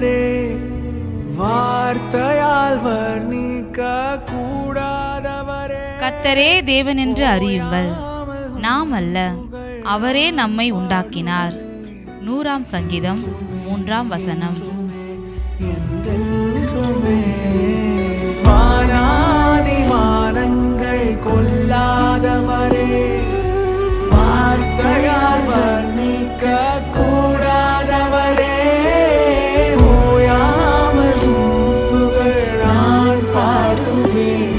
கர்த்தரே வார்த்தையால் வர்ணிக்க கூடாதவரே கத்தரே தேவன் என்று அறியுங்கள். நாம் அல்ல. அவரே நம்மை உண்டாக்கினார். நூறாம் சங்கீதம் மூன்றாம் வசனம். me.